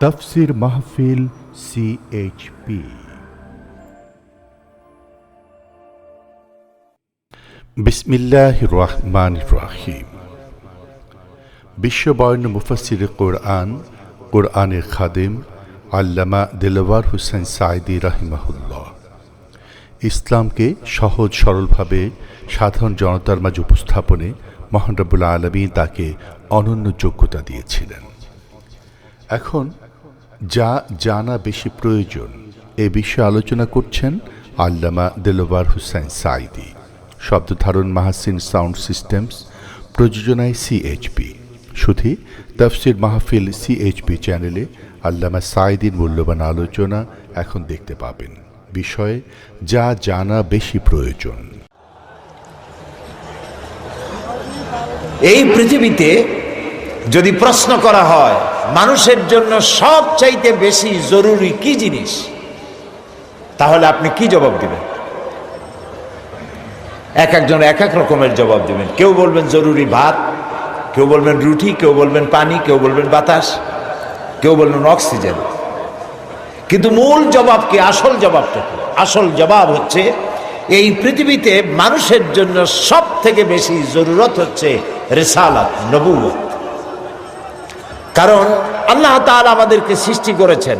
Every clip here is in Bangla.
তফসির মাহফিল সিএইচপি বিসমিল্লাহ রহমান রাহিম। বিশ্ববর্ণ মুফাসির কোরআন, কোরআনের খাদেম আল্লামা দিলওয়ার হুসেন সাইদি রাহিমাহুল্লাহ। ইসলামকে সহজ সরলভাবে সাধারণ জনতার মাঝে উপস্থাপনে মহানরবুল আলমী তাকে অনন্য যোগ্যতা দিয়েছিলেন। এখন যা জানা বেশি প্রয়োজন। এ বিষয়ে আলোচনা করছেন আল্লামা দেলোবার হুসাইন সাইদি শব্দ ধারণ মাহাসিন সাউন্ড সিস্টেমস, প্রযোজনায় সিএইচপি শুধু তফসির মাহফিল সিএইচপি চ্যানেলে আল্লামা সাইদির মূল্যবান আলোচনা এখন দেখতে পাবেন। বিষয়ে যা জানা বেশি প্রয়োজন। এই পৃথিবীতে যদি প্রশ্ন করা হয় মানুষের জন্য সবচাইতে বেশি জরুরি কি জিনিস? তাহলে আপনি কি জবাব দিবেন? এক একজন এক এক রকমের জবাব দিবেন। কেউ বলবেন জরুরি ভাত, কেউ বলবেন রুটি, কেউ বলবেন পানি, কেউ বলবেন বাতাস, কেউ বলবেন অক্সিজেন। কিন্তু মূল জবাব কি? আসল জবাবটা কি? আসল জবাব হচ্ছে, এই পৃথিবীতে মানুষের জন্য সব থেকে বেশি জরুরত হচ্ছে রেসালাত নবুয়ত কারণ আল্লাহ তাআলা আমাদেরকে সৃষ্টি করেছেন।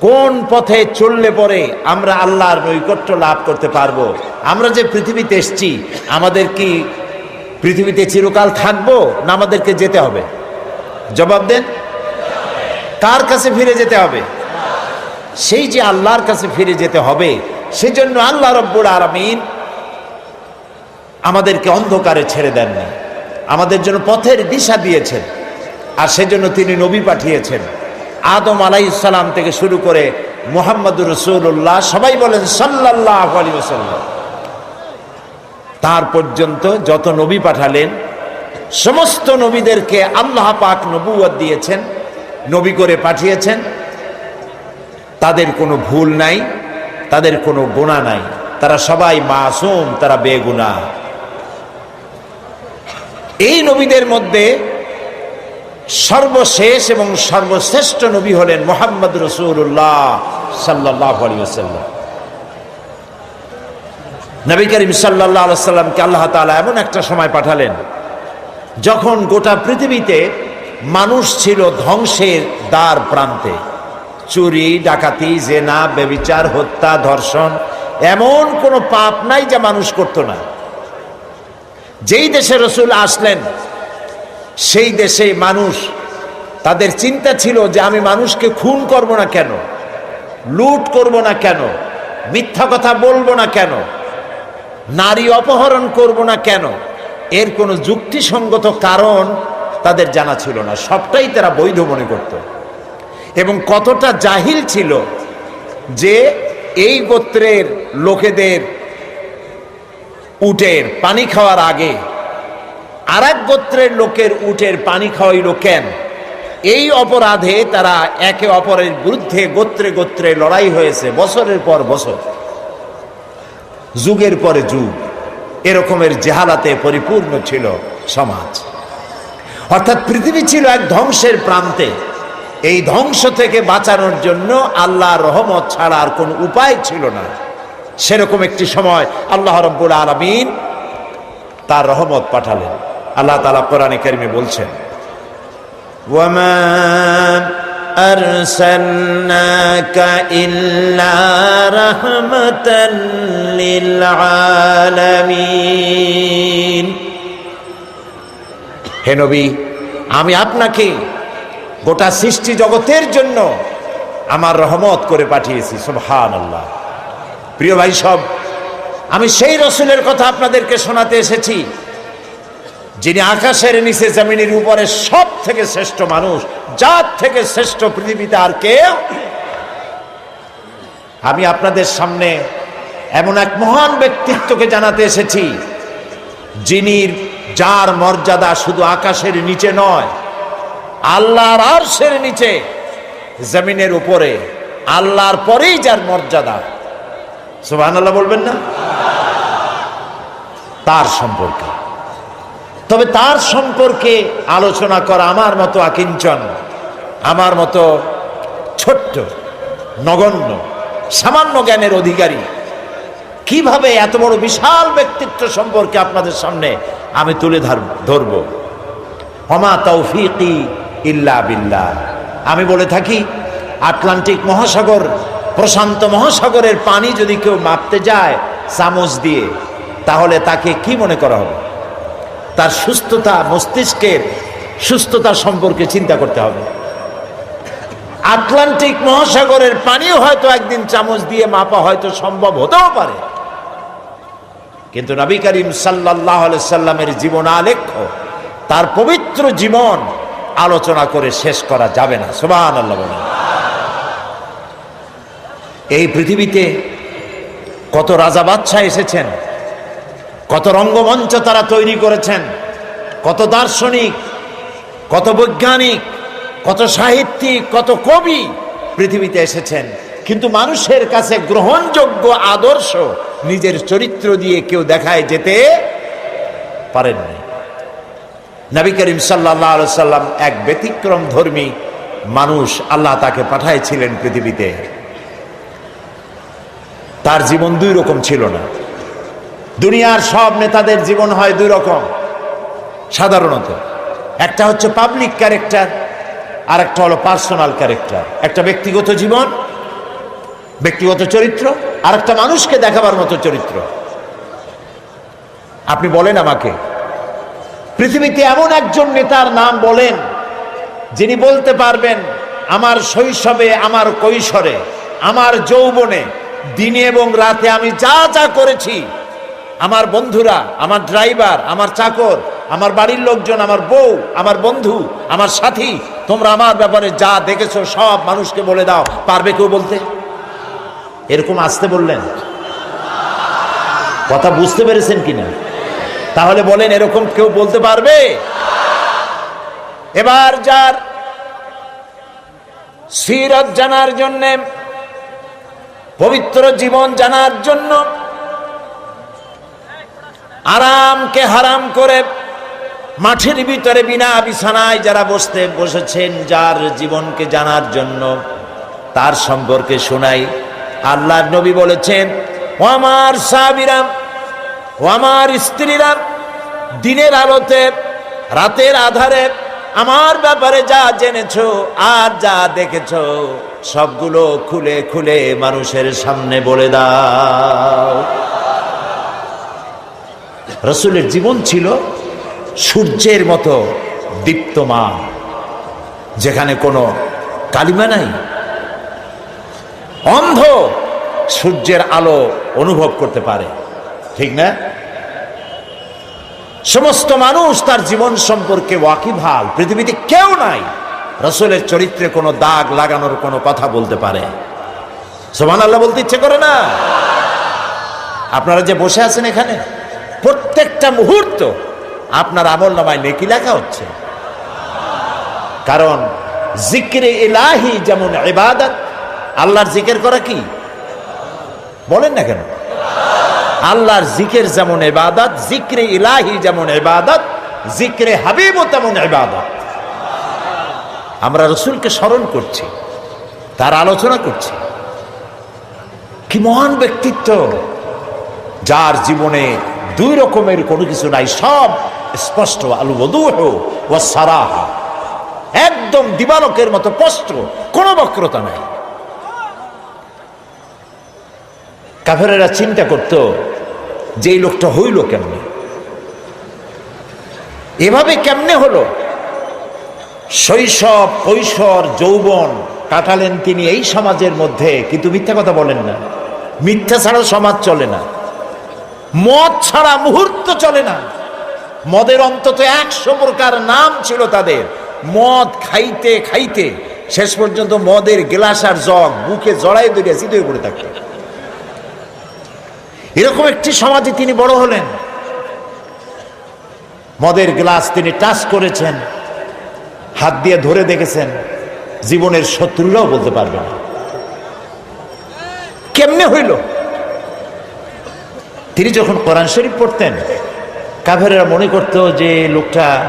কোন পথে চললে পরে আমরা আল্লাহর নৈকট্য লাভ করতে পারব? আমরা যে পৃথিবীতে এসছি, আমাদের কি পৃথিবীতে চিরকাল থাকব না আমাদেরকে যেতে হবে? জবাব দেন। কার কাছে ফিরে যেতে হবে? সেই যে আল্লাহর কাছে ফিরে যেতে হবে, সেজন্য আল্লাহ রব্বুল আলমিন আমাদেরকে অন্ধকারে ছেড়ে দেননি। আমাদের জন্য পথের দিশা দিয়েছেন। আর সেজন্য তিনি নবী পাঠিয়েছেন। আদম আলাই ইসালাম থেকে শুরু করে মোহাম্মদুর রসুল্লাহ সবাই বলেন সাল্লাহ তার পর্যন্ত যত নবী পাঠালেন, সমস্ত নবীদেরকে আল্লাহ পাক নবুয়ত দিয়েছেন, নবী করে পাঠিয়েছেন। তাদের কোনো ভুল নাই, তাদের কোনো গুণা নাই। তারা সবাই মাসুম, তারা বেগুনা এই নবীদের মধ্যে সর্বশেষ এবং সর্বশ্রেষ্ঠ নবী হলেন মোহাম্মদ রসুল্লাহ সাল্লাহ আলিয়াল্লাম নবী করিম সাল্লাহ সাল্লামকে আল্লাহ তালা এমন একটা সময় পাঠালেন, যখন গোটা পৃথিবীতে মানুষ ছিল ধ্বংসের দ্বার প্রান্তে। চুরি, ডাকাতি, জেনা বেবিচার হত্যা, ধর্ষণ, এমন কোনো পাপ নাই যা মানুষ করত না। যেই দেশে রসুল আসলেন সেই দেশে মানুষ, তাদের চিন্তা ছিল যে আমি মানুষকে খুন করব না কেন? লুট করব না কেন? মিথ্যা কথা বলব না কেন? নারী অপহরণ করব না কেন? এর কোনো যুক্তিসঙ্গত কারণ তাদের জানা ছিল না। সবটাই তারা বৈধ মনে করত। এবং কতটা জাহিল ছিল যে এই গোত্রের লোকেদের উটের পানি খাওয়ার আগে আর গোত্রের লোকের উটের পানি খাওয়াইল কেন? এই অপরাধে তারা একে অপরের বিরুদ্ধে গোত্রে গোত্রে লড়াই হয়েছে, বছরের পর বছর। যুগের পরে যুগ, এরকমের জেহালাতে পরিপূর্ণ ছিল সমাজ। অর্থাৎ পৃথিবী ছিল এক ধ্বংসের প্রান্তে। এই ধ্বংস থেকে বাঁচানোর জন্য আল্লাহ রহমত ছাড়া আর কোনো উপায় ছিল না। সেরকম একটি সময় আল্লাহ রব্বুল আলমিন তার রহমত পাঠালেন। আল্লাহ তালা কোরআনে কারিমে বলছেন ওয়ামা أرسلناك إلا رحمة للعالمين হে নবী আমি আপনাকে গোটা সৃষ্টি জগতের জন্য আমার রহমত করে পাঠিয়েছি সুবহান আল্লাহ প্রিয় ভাই সব আমি সেই রসুলের কথা আপনাদেরকে শোনাতে এসেছি যিনি আকাশের নিচে, জমিনের উপরে সব থেকে শ্রেষ্ঠ মানুষ, যার থেকে শ্রেষ্ঠ পৃথিবীতে আর কেউ আমি আপনাদের সামনে এমন এক মহান ব্যক্তিত্বকে জানাতে এসেছি, যিনি যার মর্যাদা শুধু আকাশের নিচে নয়, আল্লাহর আরশের নিচে, জমিনের উপরে, আল্লাহর পরেই যার মর্যাদা। আল্লাহ বলবেন না? তার সম্পর্কে। তবে তার সম্পর্কে আলোচনা করা আমার মতো আকিঞ্চন, আমার মতো ছোট্ট, নগণ্য, সামান্য জ্ঞানের অধিকারী, কীভাবে এত বড় বিশাল ব্যক্তিত্ব সম্পর্কে আপনাদের সামনে আমি তুলে ধর- ধরব? হমা তৌফিকি ইল্লা বিল্লাহ। আমি বলে থাকি, আটলান্টিক মহাসাগর, প্রশান্ত মহাসাগরের পানি যদি কেউ মাপতে যায় চামচ দিয়ে, তাহলে তাকে কি মনে করা হবে? তার সুস্থতা মস্তিষ্কের সুস্থতা সম্পর্কে চিন্তা করতে হবে। আটলান্টিক মহাসাগরের পানিও হয়তো একদিন চামচ দিয়ে মাপা হয়তো সম্ভব হতেও পারে। কিন্তু নবী করিম সাল্লাহ সাল্লামের জীবন আলেখ্য, তার পবিত্র জীবন আলোচনা করে শেষ করা যাবে না। সুবাহ আল্লাহ এই পৃথিবীতে কত রাজা বাদশাহ এসেছেন? কত রঙ্গমঞ্চ তারা তৈরি করেছেন, কত দার্শনিক, কত বৈজ্ঞানিক, কত সাহিত্যিক, কত কবি পৃথিবীতে এসেছেন। কিন্তু মানুষের কাছে গ্রহণযোগ্য আদর্শ নিজের চরিত্র দিয়ে কেউ দেখায় যেতে পারেননি নবী করিম সাল্লাহ সাল্লাম এক ব্যতিক্রম ধর্মী মানুষ আল্লাহ তাকে পাঠাইছিলেন পৃথিবীতে। তার জীবন দুই রকম ছিল না। দুনিয়ার সব নেতাদের জীবন হয় দুই রকম। সাধারণত। একটা হচ্ছে পাবলিক ক্যারেক্টার আর একটা হলো পার্সোনাল ক্যারেক্টার একটা ব্যক্তিগত জীবন, ব্যক্তিগত চরিত্র, আর একটা মানুষকে দেখাবার মতো চরিত্র। আপনি বলেন আমাকে, পৃথিবীতে এমন একজন নেতার নাম বলেন, যিনি বলতে পারবেন, আমার শৈশবে, আমার কৈশোরে, আমার যৌবনে, দিনে এবং রাতে আমি যা যা করেছি আমার বন্ধুরা, আমার ড্রাইভার, আমার চাকর, আমার বাড়ির লোকজন, আমার বউ, আমার বন্ধু, আমার সাথী, তোমরা আমার ব্যাপারে যা দেখেছ, সব মানুষকে বলে দাও। পারবে কেউ বলতে? এরকম আসতে বললেন? কথা বুঝতে পেরেছেন কিনা? তাহলে বলেন, এরকম কেউ বলতে পারবে? এবার যার সিরত জানার জন্যে, পবিত্র জীবন জানার জন্য আরামকে হারাম করে মাঠের ভিতরে বিনা বিছানায় যারা বসতে বসেছেন, যার জীবনকে জানার জন্য তার সম্পর্কে শোনাই। আল্লাহর নবী বলেছেন, ও আমার সাবিরাম ও আমার স্ত্রীরাম দিনের আলোতে, রাতের আধারে আমার ব্যাপারে যা জেনেছ আর যা দেখেছ, সবগুলো খুলে খুলে মানুষের সামনে বলে দাও। রসুলের জীবন ছিল সূর্যের মতো দীপ্তমান, যেখানে কোনো কালিমা নাই। অন্ধ সূর্যের আলো অনুভব করতে পারে, ঠিক না? সমস্ত মানুষ তার জীবন সম্পর্কে ওয়াকিভাল পৃথিবীতে কেউ নাই। রসুলের চরিত্রে কোনো দাগ লাগানোর কোনো কথা বলতে পারে। সোমান আল্লাহ বলতে ইচ্ছে করে না। আপনারা যে বসে আছেন এখানে প্রত্যেকটা মুহূর্ত আপনার আমল নামায় নেকি লেখা হচ্ছে। কারণ জিক্রে এলাহি যেমন এবাদত আল্লাহর জিকের করা কি? বলেন না কেন? আল্লাহর জিকের যেমন এবাদত জিক্রে ইলাহি যেমন এবাদত জিক্রে হাবিবও তেমন ইবাদত। আমরা রসুলকে স্মরণ করছি, তার আলোচনা করছি। কি মহান ব্যক্তিত্ব যার জীবনে দুই রকমের কোনো কিছু নাই, সব স্পষ্ট আলু বধু ও সারাহা। একদম দিবালকের মতো স্পষ্ট, কোনো বক্রতা নাই। কাফেরেরা চিন্তা করত যে এই লোকটা হইল কেমনে? এভাবে কেমনে হলো? শৈশব, কৈশোর, যৌবন কাটালেন তিনি এই সমাজের মধ্যে, কিন্তু মিথ্যা কথা বলেন না। মিথ্যা ছাড়া সমাজ চলে না। মদ ছাড়া মুহূর্ত চলে না। মদের অন্তত একশো প্রকার নাম ছিল তাদের। মদ খাইতে খাইতে শেষ পর্যন্ত মদের গ্লাস আর জগ বুকে জড়াই চিত হয়ে পড়ে থাকতো। এরকম একটি সমাজে তিনি বড় হলেন। মদের গ্লাস তিনি টাচ করেছেন, হাত দিয়ে ধরে দেখেছেন, জীবনের শত্রুরাও বলতে পারবে না। কেমনে হইল? তিনি যখন কোরআন শরীফ পড়তেন কাভেরেরা মনে করত যে লোকটা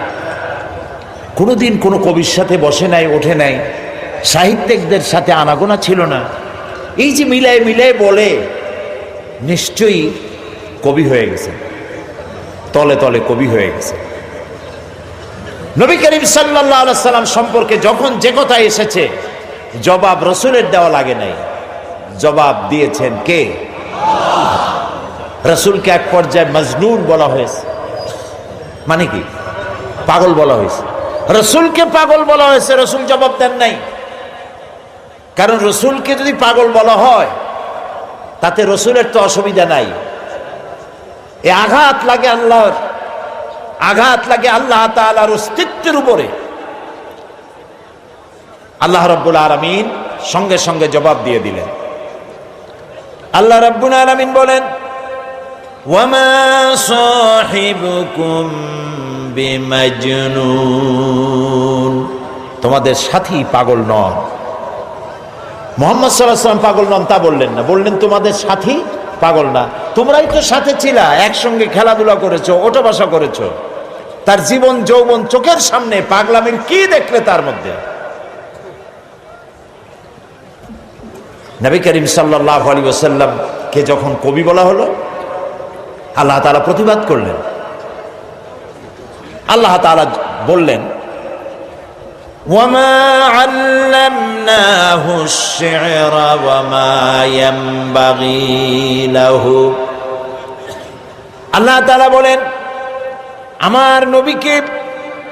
কোনোদিন কোনো কবির সাথে বসে নাই, ওঠে নাই। সাহিত্যিকদের সাথে আনাগোনা ছিল না। এই যে মিলায় মিলায় বলে, নিশ্চয়ই কবি হয়ে গেছে। তলে তলে কবি হয়ে গেছে। নবী করিম সাল্লাহ সাল্লাম সম্পর্কে যখন যে কথা এসেছে, জবাব রসুলের দেওয়া লাগে নাই। জবাব দিয়েছেন কে? রসুলকে এক পর্যায়ে মজনুন বলা হয়েছে। মানে কি? পাগল বলা হয়েছে। রসুলকে পাগল বলা হয়েছে, রসুল জবাব দেন নাই। কারণ রসুলকে যদি পাগল বলা হয়, তাতে রসুলের তো অসুবিধা নাই। এ আঘাত লাগে আল্লাহর, আঘাত লাগে আল্লাহ তালার অস্তিত্বের উপরে। আল্লাহ রব্বুল আলমিন সঙ্গে সঙ্গে জবাব দিয়ে দিলেন। আল্লাহ রব্বুল আলমিন বলেন ওয়ামা সাহিবুকুম বিমাজনুন তোমাদের সাথী পাগল নন। মোহাম্মদ সাল্লাহ সাল্লাম পাগল নন তা বললেন না। বললেন, তোমাদের সাথী পাগল না। তোমরাই তো সাথে ছিলা, একসঙ্গে খেলাধুলা করেছ ওটা বসা করেছ। তার জীবন, যৌবন চোখের সামনে পাগলামির কি দেখলে তার মধ্যে? নবী করিম সাল্লাহ আলী ওসাল্লামকে যখন কবি বলা হলো আল্লাহ তালা প্রতিবাদ করলেন আল্লাহ তালা বললেন وما علمناه الشعر وما ينبغي له আল্লাহ তাআলা বলেন আমার নবীকে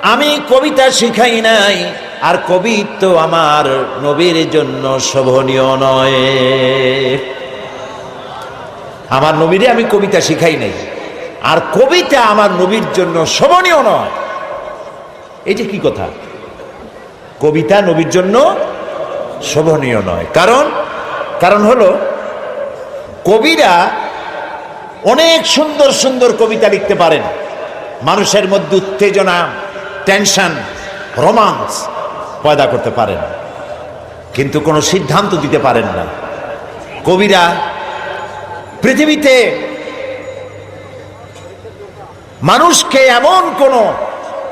আমি কবিতা শিখাই নাই আর কবি তো আমার নবীর জন্য শোভনীয় নয় আমার নবীরে আমি কবিতা শিখাই নাই। আর কবিতা আমার নবীর জন্য শোভনীয় নয়। এটা কি কথা? কবিতা নবীর জন্য শোভনীয় নয়। কারণ কারণ হলো, কবিরা অনেক সুন্দর সুন্দর কবিতা লিখতে পারেন। মানুষের মধ্যে উত্তেজনা, টেনশন, রোমান্স পয়দা করতে পারেন। কিন্তু কোনো সিদ্ধান্ত দিতে পারেন না। কবিরা পৃথিবীতে মানুষকে এমন কোন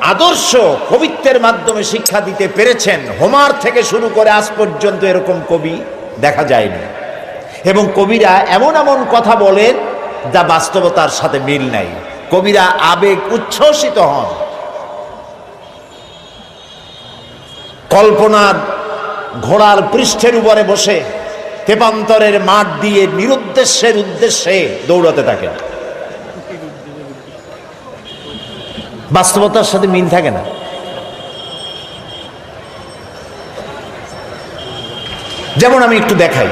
আদর্শ কবিত্বের মাধ্যমে শিক্ষা দিতে পেরেছেন, হোমার থেকে শুরু করে আজ পর্যন্ত এরকম কবি দেখা যায়নি। এবং কবিরা এমন এমন কথা বলেন যা বাস্তবতার সাথে মিল নাই। কবিরা আবেগ উচ্ছ্বসিত হন। কল্পনার ঘোড়ার পৃষ্ঠের উপরে বসে তেপান্তরের মাঠ দিয়ে নিরুদ্দেশ্যের উদ্দেশ্যে দৌড়াতে থাকে। বাস্তবতার সাথে মিল থাকে না। যেমন আমি একটু দেখাই।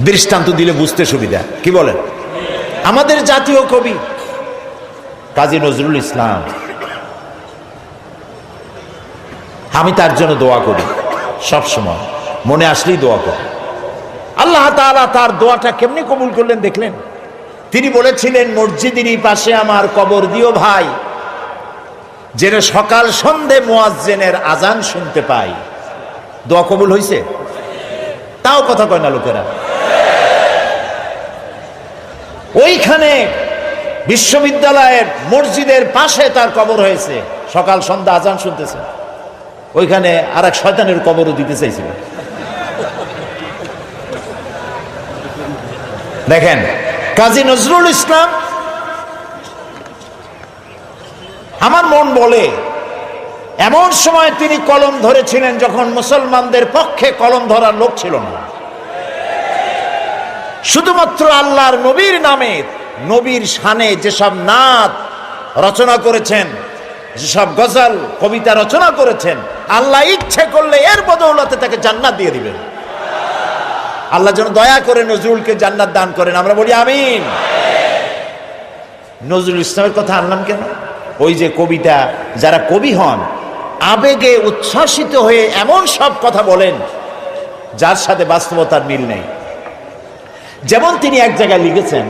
দৃষ্টান্ত দিলে বুঝতে সুবিধা। কি বলেন? আমাদের জাতীয় কবি কাজী নজরুল ইসলাম। আমি তার জন্য দোয়া করি সব সময় মনে আসলেই দোয়া করি। আল্লাহ তাআলা তার দোয়াটা কেমনি কবুল করলেন দেখলেন? তিনি বলেছিলেন মসজিদেরই পাশে আমার কবর দিও ভাই। যেন সকাল সন্ধে মোয়াজ্জেনের আজান শুনতে পাই। দোয়া কবুল হয়েছে তাও কথা কয় না লোকেরা। ওইখানে বিশ্ববিদ্যালয়ের মসজিদের পাশে তার কবর হয়েছে। সকাল সন্ধ্যা আজান শুনতেছে। ওইখানে আর এক শয়তানের কবরও দিতে চাইছিল। দেখেন, কাজী নজরুল ইসলাম, আমার মন বলে, এমন সময় তিনি কলম ধরেছিলেন যখন মুসলমানদের পক্ষে কলম ধরার লোক ছিল না। শুধুমাত্র আল্লাহর নবীর নামে, নবীর শানে যেসব নাত রচনা করেছেন, যেসব গজল, কবিতা রচনা করেছেন, আল্লাহ ইচ্ছে করলে এর বদৌলতে তাকে জান্নাত দিয়ে দিবেন। আল্লাহ যেন দয়া করে নজরুলকে জান্নাত দান করেন। আমরা বলি আমিন। নজরুল ইসলামের কথা আনলাম কেন? ওই যে কবিতা, যারা কবি হন, আবেগে উচ্ছ্বাসিত হয়ে এমন সব কথা বলেন, যার সাথে বাস্তবতার মিল নেই। যেমন তিনি এক জায়গায় লিখেছেন,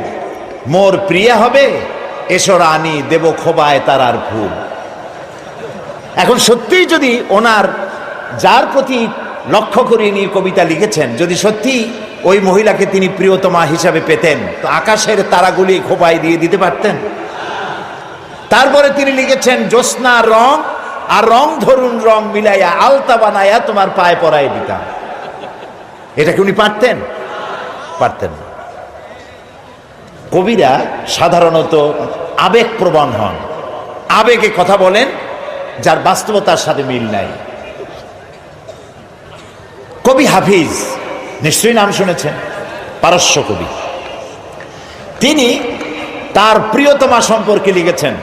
মোর প্রিয়া হবে এসো রানী, দেব খোবায় তার আর ভুল। এখন সত্যিই যদি ওনার, যার প্রতি লক্ষ্য করে নিয়ে কবিতা লিখেছেন। যদি সত্যি ওই মহিলাকে তিনি প্রিয়তমা হিসাবে পেতেন, তো আকাশের তারাগুলি খোপায় দিয়ে দিতে পারতেন। তারপরে তিনি লিখেছেন জ্যোৎস্নার রং আর রং ধরুন রং মিলাইয়া আলতা বানাইয়া তোমার পায়ে পরাই দিতাম। এটা কি উনি পারতেন? পারতেন কবিরা সাধারণত আবেগ প্রবণ হন। আবেগে কথা বলেন, যার বাস্তবতার সাথে মিল নাই। কবি হাফিজ, নিশ্চয়ই নাম শুনেছেন, পারস্য কবি। তিনি তার প্রিয়তমা সম্পর্কে লিখেছেন।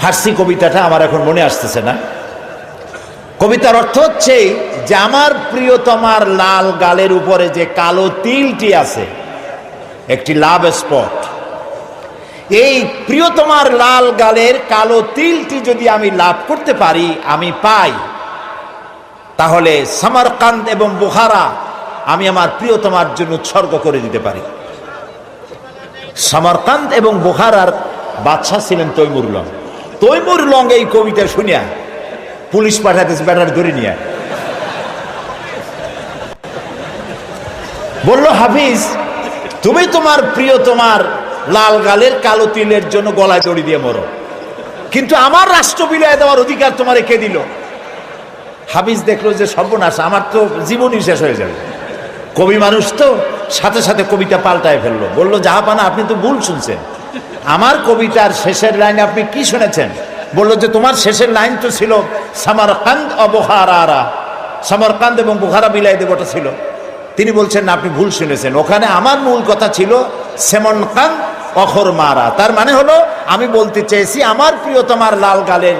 ফার্সি কবিতাটা আমার এখন মনে আসতেছে না। কবিতার অর্থ হচ্ছে যে আমার প্রিয়তমার লাল গালের উপরে যে কালো তিলটি আছে, একটি লাভ স্পট, এই প্রিয়তমার লাল গালের কালো তিলটি যদি আমি লাভ করতে পারি, আমি পাই। তাহলে সামারকান্দ এবং বুখারা আমি আমার প্রিয়তমার জন্য উৎসর্গ করে দিতে পারি। সামারকান্দ এবং বুখারার বাদশাহ ছিলেন তৈমুর লং। তৈমুর লং এই কবিতা শুনিয়া পুলিশ পাঠাতেছে, ব্যাটার ধরে নিয়ে বলল, হাফিজ, তুমি তোমার প্রিয় তোমার লাল গালের কালো তিলের জন্য গলায় দড়ি দিয়ে মরো। কিন্তু আমার রাষ্ট্র বিলয়ে দেওয়ার অধিকার তোমার কে দিল? হাফিজ দেখল যে সর্বনাশ, আমার তো জীবনই শেষ হয়ে যাবে। কবি মানুষ তো সাথে সাথে কবিতা পাল্টায় ফেলল। বলল জাহাপানা আপনি তো ভুল শুনছেন। আমার কবিতার শেষের লাইন আপনি কি শুনেছেন? বলল যে, তোমার শেষের লাইন তো ছিল, সামারকান্দ অবহারা সামারকান্দ এবং বুখারা বিলাই দেবটা ছিল। তিনি বলছেন, আপনি ভুল শুনেছেন। ওখানে আমার মূল কথা ছিল সেমন খান অখর মারা। তার মানে হলো, আমি বলতে চেয়েছি, আমার প্রিয়তমার লাল গালের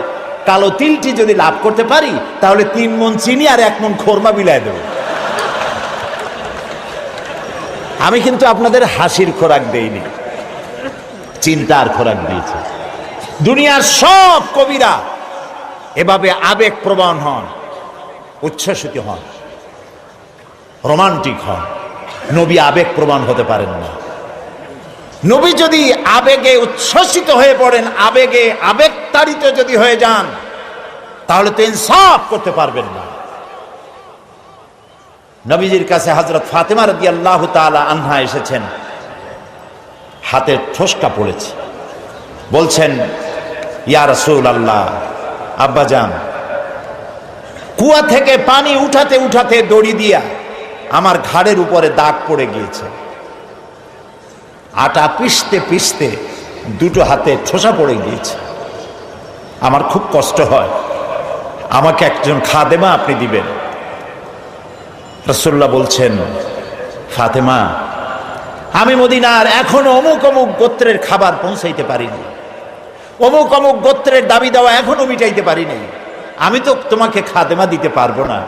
কালো তিলটি যদি লাভ করতে পারি, তাহলে তিন মন চিনি আর এক মন খোরমা বিলাই দেব। আমি কিন্তু আপনাদের হাসির খোরাক দেইনি। চিন্তার খোরাক দিয়েছি। দুনিয়ার সব কবিরা এভাবে আবেগ প্রবণ হন, উচ্ছ্বসিত হন, রোমান্টিক হন। নবী আবেগ প্রমাণ হতে পারেন না। নবী যদি আবেগে উচ্ছ্বসিত হয়ে পড়েন, আবেগে আবেগ তাড়িত যদি হয়ে যান, তাহলে তো ইনসাফ করতে পারবেন না। নবীজির কাছে হজরত ফাতেমা রদি আল্লাহ তালা আনহা এসেছেন, হাতের ঠোসকা পড়েছে। বলছেন, ইয়া রসুল আল্লাহ আব্বাজান কুয়া থেকে পানি উঠাতে উঠাতে দড়ি দিয়া আমার ঘাড়ের উপরে দাগ পড়ে গিয়েছে। আটা পিষতে পিষতে দুটো হাতে ঠোসা পড়ে গিয়েছে। আমার খুব কষ্ট হয়। আমাকে একজন খাদেমা আপনি দিবেন। রসুল্লাহ বলছেন, ফাতেমা, আমি মদিনার এখনও অমুক অমুক গোত্রের খাবার পৌঁছাইতে পারিনি। অমুক অমুক গোত্রের দাবি দেওয়া এখনও মিটাইতে পারিনি। আমি তো তোমাকে খাদেমা দিতে পারব না।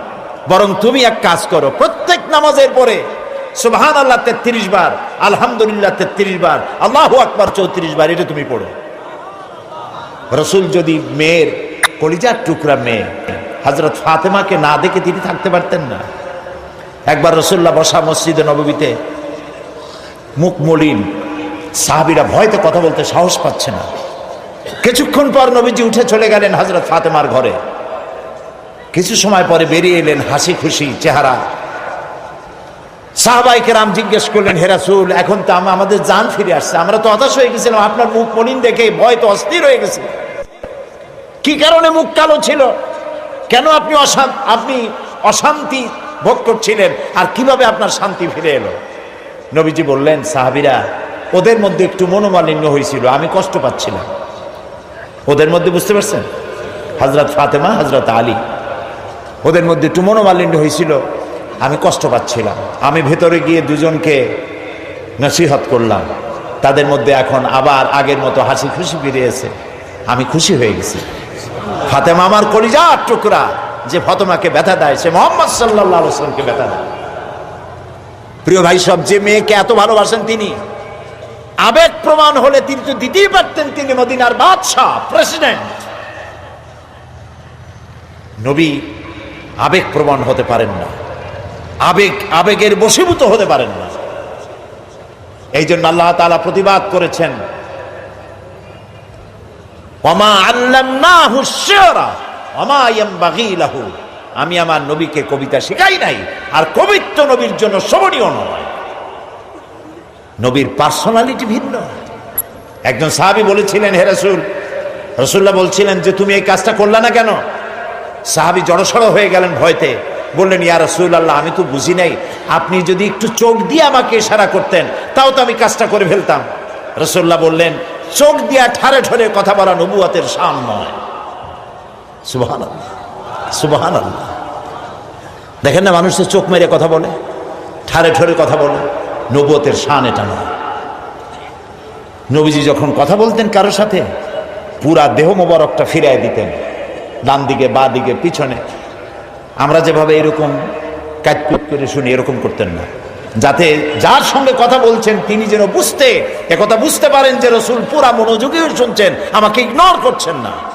বরং তুমি এক কাজ করো, প্রত্যেক নামাজের পরে সুবহান আল্লাহ তেত্রিশ বার, আলহামদুলিল্লাহ তেত্রিশ বার, আল্লাহ আকবার চৌত্রিশ বার, এটা তুমি পড়ো। রসুল যদি মেয়ের কলিজার টুকরা মেয়ে হজরত ফাতেমাকে না দেখে তিনি থাকতে পারতেন না। একবার রসুল্লাহ বসা মসজিদে নবমীতে মুখ মলিন, সাহাবিরা ভয়তে কথা বলতে সাহস পাচ্ছে না। কিছুক্ষণ পর নবীজি উঠে চলে গেলেন হজরত ফাতেমার ঘরে। কিছু সময় পরে বেরিয়ে এলেন হাসি খুশি চেহারা। সাহাবাইকে রাম জিজ্ঞেস করলেন হেরাসুল এখন তো আম- আমাদের জান ফিরে আসছে। আমরা তো হতাশ হয়ে গেছিলাম, আপনার মুখ মলিন দেখে ভয় তো অস্থির হয়ে গেছে। কি কারণে মুখ কালো ছিল? কেন আপনি অশান্ত আপনি অশান্তি ভোগ করছিলেন? আর কীভাবে আপনার শান্তি ফিরে এলো? নবীজি বললেন, সাহাবিরা, ওদের মধ্যে একটু মনোমালিন্য হয়েছিল, আমি কষ্ট পাচ্ছিলাম। ওদের মধ্যে বুঝতে পারছেন? হজরত ফাতেমা হজরত আলী, ওদের মধ্যে একটু মনোমালিন্য হয়েছিল। আমি কষ্ট পাচ্ছিলাম। আমি ভেতরে গিয়ে দুজনকে নসিহত করলাম। তাদের মধ্যে এখন আবার আগের মতো হাসি খুশি ফিরেছে আমি খুশি হয়ে গেছি। ফাতেমা আমার কলিজার টুকরা, যে ফতমাকে ব্যথা দেয়, সে মোহাম্মদ সাল্লাহ আলসালামকে ব্যথা দেয়। প্রিয় ভাই, সব যে মেয়েকে এত ভালোবাসেন তিনি, আবেগ প্রমাণ হলে তিনি তো দিতেই পারতেন তিনি মদিনার বাদশাহ, প্রেসিডেন্ট। নবী আবেগ প্রমাণ হতে পারেন না। আবেগ, আবেগের বশীভূত হতে পারেন না। এই জন্য আল্লাহ তাআলা প্রতিবাদ করেছেন। লাহু। আমি আমার নবীকে কবিতা শেখাই নাই, আর কবিত্ব নবীর জন্য শোভনীয় নয়। নবীর পার্সোনালিটি ভিন্ন। একজন সাহাবি বলেছিলেন, হে রসুল রসুল্লাহ বলছিলেন যে, তুমি এই কাজটা করলা না কেন? সাহাবি জড়সড় হয়ে গেলেন ভয়তে। বললেন, ইয়া রসুল্লাহ আমি তো বুঝি নাই। আপনি যদি একটু চোখ দিয়ে আমাকে ইশারা করতেন, তাও তো আমি কাজটা করে ফেলতাম। রসুল্লাহ বললেন, চোখ দিয়া ঠারে ঠরে কথা বলা নবুয়াতের শান নয়। সুবাহান সুবাহান দেখেন না মানুষের চোখ মেরে কথা বলে, ঠারে ঠরে কথা বলে। নবুয়তের শান এটা নয়। নবীজি যখন কথা বলতেন কারোর সাথে, পুরা দেহ মোবারকটা ফিরায় দিতেন, ডান দিকে, বা দিকে, পিছনে। আমরা যেভাবে এরকম কাজকুট করে শুনি, এরকম করতেন না। যাতে যার সঙ্গে কথা বলছেন, তিনি যেন বুঝতে, একথা বুঝতে পারেন যে রসুল পুরা মনোযোগী শুনছেন, আমাকে ইগনোর করছেন না।